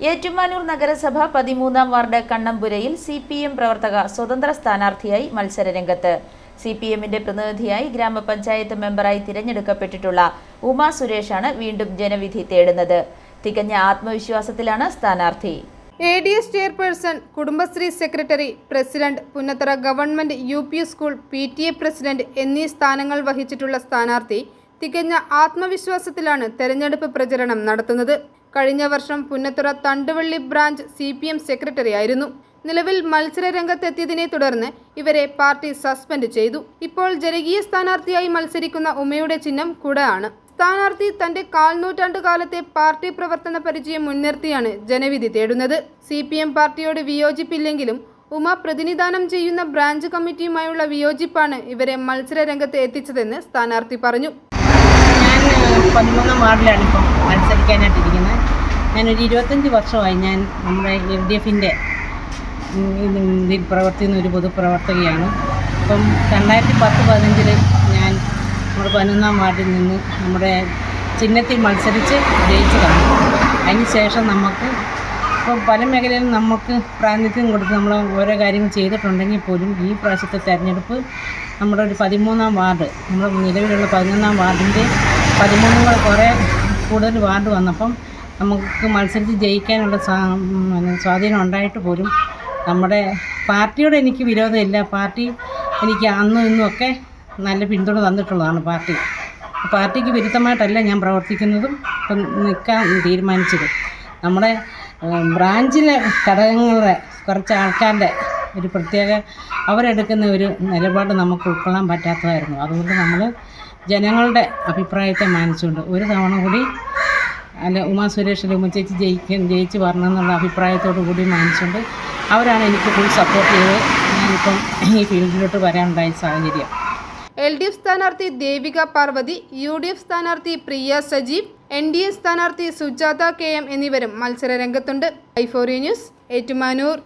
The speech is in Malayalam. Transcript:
ഏറ്റുമാനൂർ നഗരസഭ പതിമൂന്നാം വാർഡ് കണ്ണമ്പുരയിൽ സി പി എം പ്രവർത്തക സ്വതന്ത്ര സ്ഥാനാർത്ഥിയായി മത്സരരംഗത്ത്. സി പി എമ്മിന്റെ പ്രതിനിധിയായി ഗ്രാമപഞ്ചായത്ത് മെമ്പറായി തിരഞ്ഞെടുക്കപ്പെട്ടിട്ടുള്ള ഉമാ സുരേഷാണ് വീണ്ടും ജനവിധി തേടുന്നത്. തികഞ്ഞ ആത്മവിശ്വാസത്തിലാണ് സ്ഥാനാർത്ഥി. A D S chairperson Kudumbashree secretary president Punnathara government U P school P T A president എന്നീ സ്ഥാനങ്ങൾ വഹിച്ചിട്ടുള്ള സ്ഥാനാർത്ഥി തികഞ്ഞ ആത്മവിശ്വാസത്തിലാണ് തെരഞ്ഞെടുപ്പ് പ്രചരണം നടത്തുന്നത്. കഴിഞ്ഞ വർഷം Punnathura Thanduvalli branch C P M secretary ആയിരുന്നു. നിലവിൽ മത്സര രംഗത്തെത്തിയതിനെ തുടർന്ന് ഇവരെ പാർട്ടി സസ്പെൻഡ് ചെയ്തു. ഇപ്പോൾ ജനകീയ സ്ഥാനാർത്ഥിയായി മത്സരിക്കുന്ന ഉമയുടെ ചിഹ്നം കുട ആണ് സ്ഥാനാർത്ഥി തന്റെ കാൽനൂറ്റാണ്ട് കാലത്തെ പാർട്ടി പ്രവർത്തന പരിചയം മുൻനിർത്തിയാണ് ജനവിധി തേടുന്നത്. സി പി എം പാർട്ടിയോട് വിയോജിപ്പില്ലെങ്കിലും ഉമ പ്രതിനിധാനം ചെയ്യുന്ന ബ്രാഞ്ച് കമ്മിറ്റിയുമായുള്ള വിയോജിപ്പാണ് ഇവരെ മത്സര രംഗത്ത് എത്തിച്ചതെന്ന് സ്ഥാനാർത്ഥി പറഞ്ഞു. ഞാൻ പതിമൂന്ന് വാർഡിലാണ് ഇപ്പം മത്സരിക്കാനായിട്ടിരിക്കുന്നത് ഞാനൊരു ഇരുപത്തഞ്ച് വർഷമായി ഞാൻ നമ്മുടെ എൽ ഡി എഫിന്റെ ഇതിൽ പ്രവർത്തിക്കുന്ന ഒരു പൊതുപ്രവർത്തകയാണ്. അപ്പം രണ്ടായിരത്തി പത്ത് പതിനഞ്ചിൽ ഞാൻ നമ്മുടെ പതിനൊന്നാം വാർഡിൽ നിന്ന് നമ്മുടെ ചിഹ്നത്തിൽ മത്സരിച്ച് ജയിച്ചതാണ്. അതിന് ശേഷം നമുക്ക് ഇപ്പോൾ പല മേഖലയിലും നമുക്ക് പ്രാതിനിധ്യം കൊടുത്ത് നമ്മൾ ഓരോ കാര്യങ്ങൾ ചെയ്തിട്ടുണ്ടെങ്കിൽ പോലും ഈ പ്രാവശ്യത്തെ തെരഞ്ഞെടുപ്പ് നമ്മുടെ ഒരു പതിമൂന്നാം വാർഡ് നമ്മുടെ നിലവിലുള്ള പതിനൊന്നാം വാർഡിന്റെ പതിമൂന്നും കൂടെ കുറേ കൂടുതൽ വാർഡ് വന്നപ്പം നമുക്ക് മത്സരിച്ച് ജയിക്കാനുള്ള സ്വാ സ്വാധീനം ഉണ്ടായിട്ട് പോലും നമ്മുടെ പാർട്ടിയോട് എനിക്ക് വിരോധമില്ല. പാർട്ടി എനിക്ക് അന്നും ഇന്നും ഒക്കെ നല്ല പിന്തുണ തന്നിട്ടുള്ളതാണ് പാർട്ടി. പാർട്ടിക്ക് വിരുദ്ധമായിട്ടല്ല ഞാൻ പ്രവർത്തിക്കുന്നതും ഇപ്പം നിൽക്കാൻ തീരുമാനിച്ചത്. നമ്മുടെ ബ്രാഞ്ചിലെ ഘടകങ്ങളുടെ കുറച്ച് ആൾക്കാരുടെ ഒരു പ്രത്യേക അവരെടുക്കുന്ന ഒരു നിലപാട് നമുക്ക് ഉൾക്കൊള്ളാൻ പറ്റാത്തതായിരുന്നു. അതുകൊണ്ട് നമ്മൾ ജനങ്ങളുടെ അഭിപ്രായത്തെ മാനിച്ചുകൊണ്ട് ഒരു തവണ കൂടി അല്ല ഉമാ സുരേഷ് ഉമ്മ ചേച്ചി ജയിക്കും ജയിച്ച് വരണം എന്നുള്ള അഭിപ്രായത്തോടു കൂടി മാനിച്ചുകൊണ്ട് അവരാണ് എനിക്ക് ഫുൾ സപ്പോർട്ട് ചെയ്ത് ഞാനിപ്പം ഈ ഫീൽഡിലോട്ട് വരാനുണ്ടായ സാഹചര്യം. എൽ ഡി എഫ് സ്ഥാനാർത്ഥി Devika Parvathi U D F സ്ഥാനാർത്ഥി Priya Sajeev N D A സ്ഥാനാർത്ഥി സുജാത കെ എം എന്നിവരും മത്സര രംഗത്തുണ്ട് ന്യൂസ് ഏറ്റുമാനൂർ.